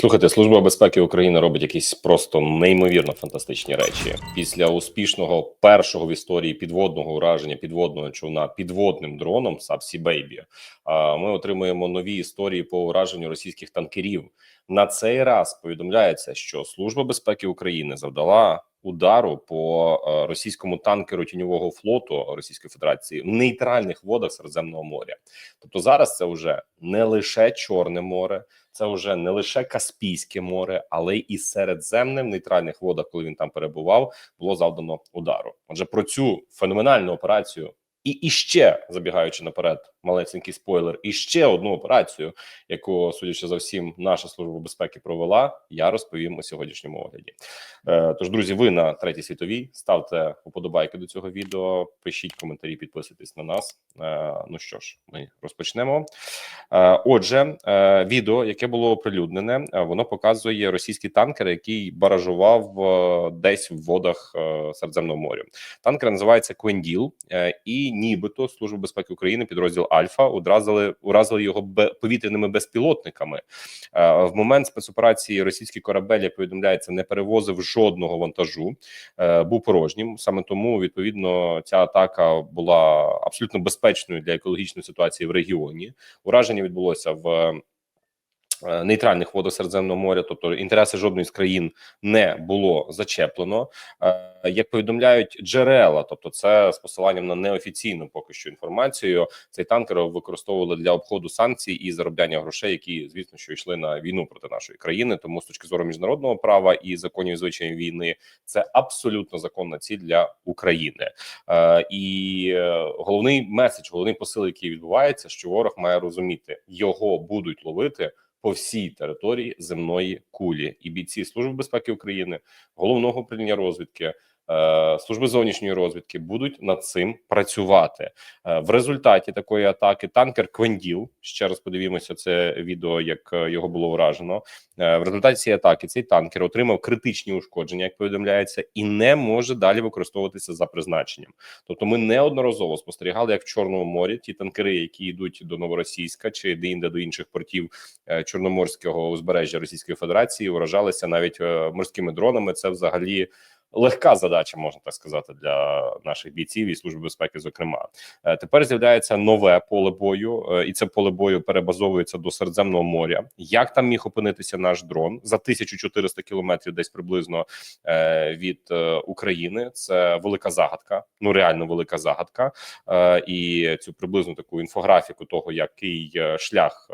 Слухайте, служба безпеки України робить якісь просто неймовірно фантастичні речі. Після успішного першого в історії підводного ураження підводного човна підводним дроном Сапсі Бейбі. Ми отримуємо нові історії по ураженню російських танкерів. На цей раз повідомляється, що служба безпеки України завдала удару по е, російському танкеру тіньового флоту Російської Федерації в нейтральних водах Середземного моря. Тобто зараз це вже не лише Чорне море, це вже не лише Каспійське море, але і Середземне в нейтральних водах, коли він там перебував, було завдано удару. Отже, про цю феноменальну операцію. І іще забігаючи наперед, малесенький спойлер, і ще одну операцію, яку судячи за всім, наша служба безпеки провела. Я розповім у сьогоднішньому огляді. Е, тож, друзі, ви на третій світовій ставте уподобайки до цього відео, пишіть коментарі, підписуйтесь на нас. Е, ну що ж, ми розпочнемо. Е, отже, е, відео, яке було оприлюднене, е, воно показує російський танкер, який баражував е, десь в водах е, Середземного моря. Танкер називається Квенділ, е, і нібито служба безпеки України, підрозділ Альфа, уразили уразили його повітряними безпілотниками. Е, в момент спецоперації російський корабель як повідомляється не перевозив жодного вантажу, е, був порожнім. Саме тому відповідно ця атака була абсолютно безпечною для екологічної ситуації в регіоні. Ураження відбулося в. Е, Нейтральних водах Середземного моря, тобто інтереси жодної з країн не було зачеплено. Е, Як повідомляють джерела, тобто це з посиланням на неофіційну поки що інформацію, цей танкер використовували для обходу санкцій і заробляння грошей, які звісно що йшли на війну проти нашої країни. Тому з точки зору міжнародного права і законів і звичаїв війни, це абсолютно законна ціль для України. Е, І головний меседж, головний посил, який відбувається, що ворог має розуміти, його будуть ловити. По всій території земної кулі. І бійці служби безпеки України, головного управління розвідки, служби зовнішньої розвідки будуть над цим працювати Е, в результаті такої атаки. Танкер Квенділ ще раз подивімося це відео, як е, його було вражено. Е, В результаті цієї атаки цей танкер отримав критичні ушкодження, як повідомляється, і не може далі використовуватися за призначенням. Тобто, ми неодноразово спостерігали, як в Чорному морі ті танкери, які йдуть до Новоросійська чи де-інде до інших портів е, Чорноморського узбережжя Російської Федерації, вражалися навіть е, морськими дронами. Це взагалі. Легка задача, можна так сказати, для наших бійців і служби безпеки. Зокрема, Е, тепер з'являється нове поле бою, е, і це поле бою перебазовується до Середземного моря. Як там міг опинитися наш дрон за 1400 кілометрів, десь приблизно е, від України? Це велика загадка. Ну реально велика загадка. І цю приблизну таку інфографіку того, який шлях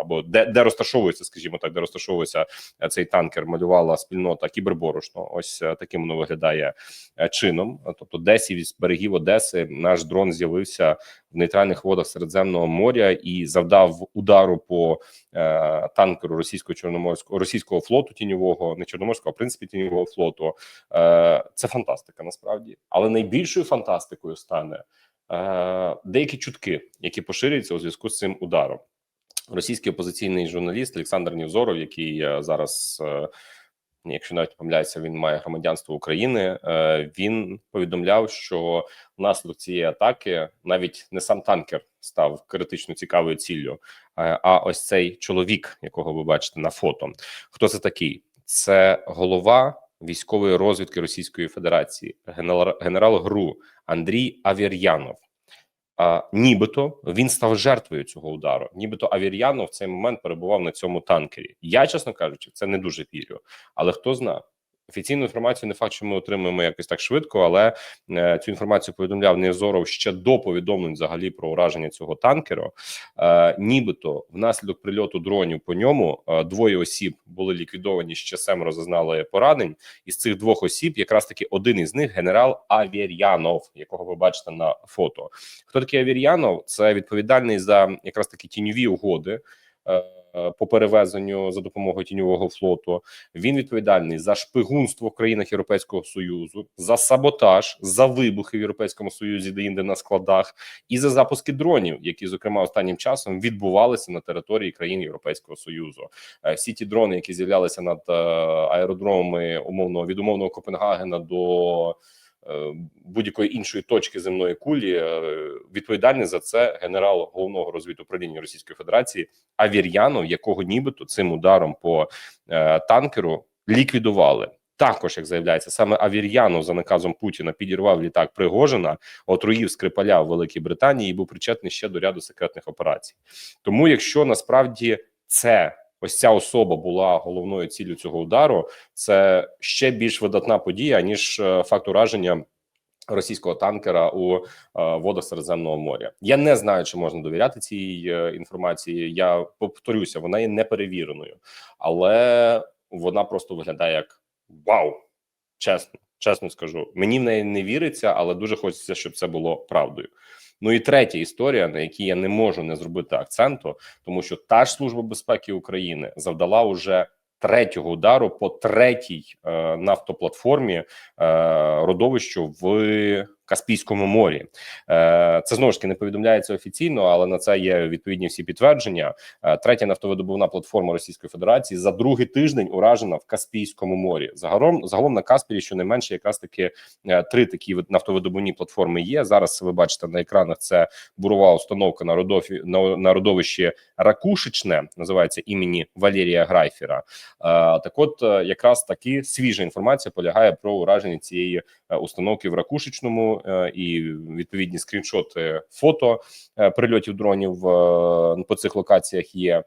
або де, де розташовується, скажімо так, де розташовується цей танкер, малювала спільнота кіберборошно. Ось таким воно виглядає е, чином. Тобто, десь із берегів Одеси наш дрон з'явився в нейтральних водах Середземного моря і завдав удару по е, танкеру російського чорноморського російського флоту тіньового, не чорноморського, а в принципі тіньового флоту. Е, це фантастика насправді, але найбільшою фантастикою стане е, деякі чутки, які поширюються у зв'язку з цим ударом. Російський опозиційний журналіст Олександр Нівзоров, який е, зараз. Якщо навіть не помиляюся, він має громадянство України. е, Він повідомляв, що внаслідок цієї атаки навіть не сам танкер став критично цікавою ціллю, е, а ось цей чоловік, якого ви бачите на фото. Хто це такий? Це голова військової розвідки Російської Федерації, генерал, генерал ГРУ Андрій Авір'янов. А, нібито він став жертвою цього удару. Нібито Авір'янов в цей момент перебував на цьому танкері. Я, чесно кажучи, в це не дуже вірю. Але хто знає? Офіційну інформацію не факт, що ми отримаємо якось так швидко, але е, цю інформацію повідомляв Невзоров ще до повідомлень взагалі про ураження цього танкеру. Е, нібито внаслідок прильоту дронів по ньому е, двоє осіб були ліквідовані. Ще семеро зазнали поранень. Із цих двох осіб, якраз таки один із них генерал Авір'янов, якого ви бачите на фото. Хто такий Авір'янов? Це відповідальний за якраз такі тіньові угоди. е, По перевезенню за допомогою тіньового флоту він відповідальний за шпигунство в країнах Європейського союзу, за саботаж, за вибухи в Європейському Союзі, де інде на складах, і за запуски дронів, які зокрема останнім часом відбувалися на території країн Європейського Союзу. Е, Всі ті дрони, які з'являлися над е, аеродромами умовно від умовного Копенгагена до е, будь-якої іншої точки земної кулі. Е, Відповідальний за це генерал головного розвідуправління Російської Федерації Авір'янов, якого нібито цим ударом по е, танкеру ліквідували. Також, як заявляється, саме Авір'янов за наказом Путіна підірвав літак Пригожина, отруїв Скрипаля в Великій Британії і був причетний ще до ряду секретних операцій. Тому, якщо насправді це ось ця особа була головною ціллю цього удару, це ще більш видатна подія ніж е, факт ураження. Російського танкера у е, водах Середземного моря я не знаю, чи можна довіряти цій е, інформації. Я повторюся, вона є неперевіреною, але вона просто виглядає як вау. Чесно, чесно скажу. Мені в неї не віриться, але дуже хочеться, щоб це було правдою. Ну і третя історія, на якій я не можу не зробити акценту, тому що та ж служба безпеки України завдала уже третього удару по третій е, нафтоплатформі е, родовищу в Каспійському морі. Е, це знову ж таки не повідомляється офіційно, але на це є відповідні всі підтвердження. Е, третя нафтовидобувна платформа Російської Федерації за другий тиждень уражена в Каспійському морі. Загалом загалом на Каспії щонайменше якраз таки е, три такі вид- нафтовидобувні платформи є. Зараз ви бачите на екранах. Це бурова установка на родові на, родовищі Ракушечне, називається імені Валерія Грайфера. Так, от якраз таки свіжа інформація полягає про ураження цієї установки в Ракушечному е, і відповідні скріншоти фото е, прильотів дронів е, по цих локаціях є.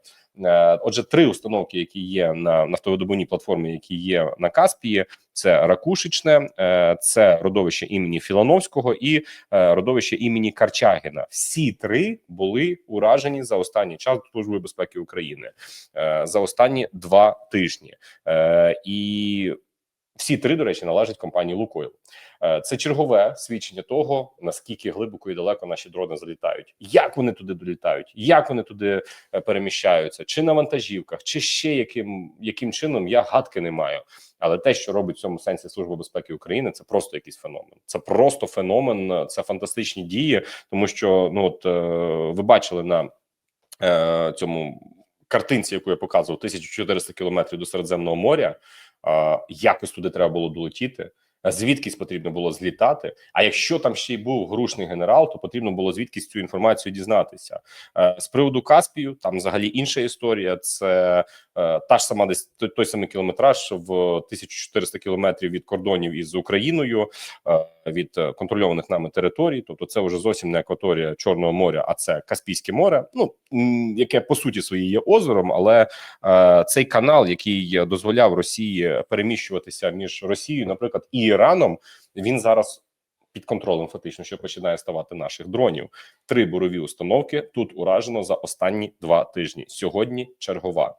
Отже, три установки, які є на нафтовидобувній платформі, які є на Каспії, це Ракушечне, е, це родовище імені Філановського і родовище імені Карчагіна. Всі три були уражені за останній час Службою безпеки України за останні два тижні. І всі три, до речі, належать компанії Лукойл. Е, Це чергове свідчення того, наскільки глибоко і далеко наші дрони залітають, як вони туди долітають, як вони туди е, переміщаються, чи на вантажівках, чи ще яким яким чином я гадки не маю. Але те, що робить в цьому сенсі Служба безпеки України, це просто якийсь феномен. Це просто феномен, це фантастичні дії, тому що ну от е, ви бачили на е, цьому картинці, яку я показував, 1400 кілометрів до Середземного моря. Якось туди треба було долетіти. Звідкись потрібно було злітати. А якщо там ще й був грушний генерал, то потрібно було звідкись цю інформацію дізнатися. Е, з приводу Каспію, там взагалі інша історія. Це та ж сама десь той, самий кілометраж в 1400 кілометрів від кордонів із Україною, е, від е, контрольованих нами територій. Тобто, це вже зовсім не акваторія Чорного моря, а це Каспійське море. Ну яке по суті своїй є озером, але е, цей канал, який дозволяв Росії переміщуватися між Росією, наприклад, і Іраном, він зараз. Під контролем фактично, що починає ставати наших дронів. Три бурові установки тут уражено за останні два тижні. Сьогодні чергова.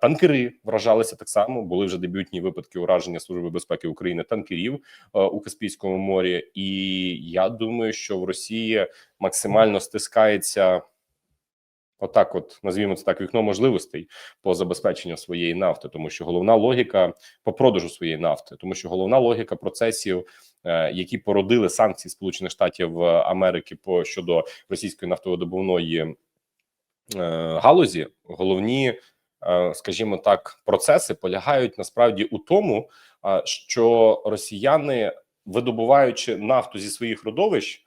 Танкери вражалися так само. Були вже дебютні випадки ураження Служби безпеки України танкерів у Каспійському морі. І я думаю, що в Росії максимально стискається. Отак, от назвімо це так, вікно можливостей по забезпеченню своєї нафти, тому що головна логіка по продажу своєї нафти, тому що головна логіка процесів, е, які породили санкції Сполучених Штатів Америки по щодо російської нафтовидобувної е, галузі, головні, е, скажімо так, процеси полягають насправді у тому, е, що росіяни, видобуваючи нафту зі своїх родовищ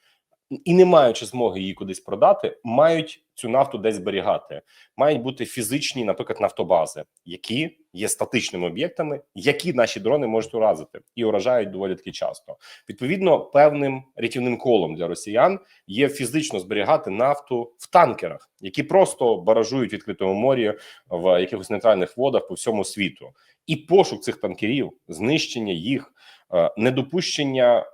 і не маючи змоги її кудись продати, мають цю нафту десь зберігати. Мають бути фізичні, наприклад, нафтобази, які є статичними об'єктами, які наші дрони можуть уразити і уражають доволі таки часто. Відповідно, певним рятівним колом для росіян є фізично зберігати нафту в танкерах, які просто баражують відкритому морі в якихось нейтральних водах по всьому світу. І пошук цих танкерів, знищення їх, е, недопущення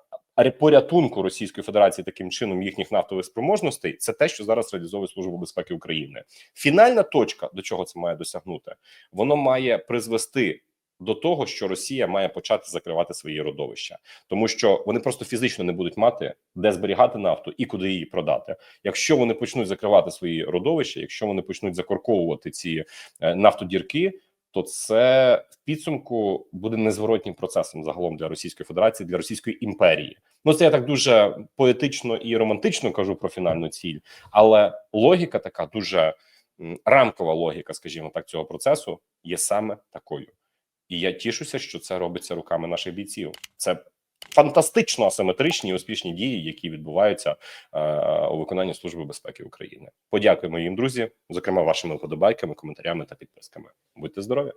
порятунку Російської Федерації таким чином їхніх нафтових спроможностей це те, що зараз реалізовує Служба безпеки України. Фінальна точка, до чого це має досягнути, воно має призвести. До того, що Росія має почати закривати свої родовища, тому що вони просто фізично не будуть мати де зберігати нафту і куди її продати. Якщо вони почнуть закривати свої родовища, якщо вони почнуть закорковувати ці е, нафтодірки, то це в підсумку буде незворотнім процесом загалом для Російської Федерації, для Російської імперії. Ну це я так дуже поетично і романтично кажу про фінальну ціль, але логіка така дуже рамкова логіка, скажімо так, цього процесу є саме такою. І я тішуся, що це робиться руками наших бійців. Це фантастично асиметричні і успішні дії, які відбуваються е, у виконанні Служби безпеки України. Подякуємо їм, друзі, зокрема вашими вподобайками, коментарями та підписками. Будьте здорові!